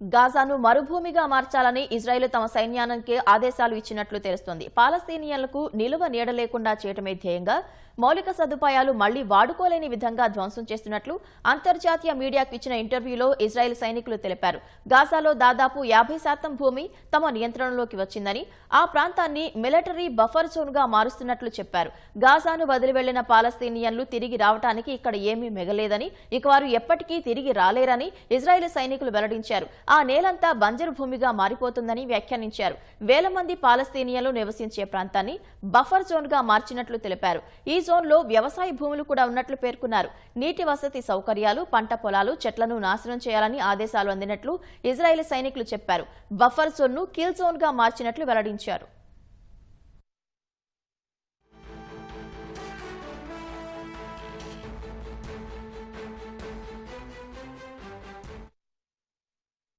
గాజాను మరుభూమిగా మార్చాలని ఇజ్రాయెల్ తమ సైన్యానికి ఆదేశాలు ఇచ్చినట్లు తెలుస్తోంది. పాలస్తీనియన్లకు నిలువ నీడ లేకుండా చేయటమే ధ్యేయంగా మౌలిక సదుపాయాలు మళ్ళీ వాడుకోలేని విధంగా ధ్వంసం చేస్తున్నట్లు అంతర్జాతీయ మీడియాకు ఇచ్చిన ఇంటర్వ్యూలో ఇజ్రాయెల్ సైనికులు తెలిపారు. గాజాలో దాదాపు యాభై శాతం భూమి తమ నియంత్రణలోకి వచ్చిందని ఆ ప్రాంతాన్ని మిలిటరీ బఫర్ జోన్గా మారుస్తున్నట్లు చెప్పారు. గాజాను వదిలి వెళ్ళిన పాలస్తీనియన్లు తిరిగి రావటానికి ఇక్కడ ఏమీ మిగలేదని ఇక వారు ఎప్పటికీ తిరిగి రాలేరని ఇజ్రాయెల్ సైనికులు వెల్లడించారు. ఆ నేలంతా బంజరు భూమిగా మారిపోతుందని వ్యాఖ్యానించారు. వేల మంది పాలస్తీనియన్లు నివసించే ప్రాంతాన్ని బఫర్ జోన్గా మార్చినట్లు తెలిపారు. ఈ జోన్లో వ్యవసాయ భూములు కూడా ఉన్నట్లు పేర్కొన్నారు. నీటి వసతి సౌకర్యాలు పంట పొలాలు చెట్లను నాశనం చేయాలని ఆదేశాలు అందినట్లు ఇజ్రాయెల్ సైనికులు చెప్పారు. బఫర్ జోన్ను కిల్ జోన్గా మార్చినట్లు వెల్లడించారు.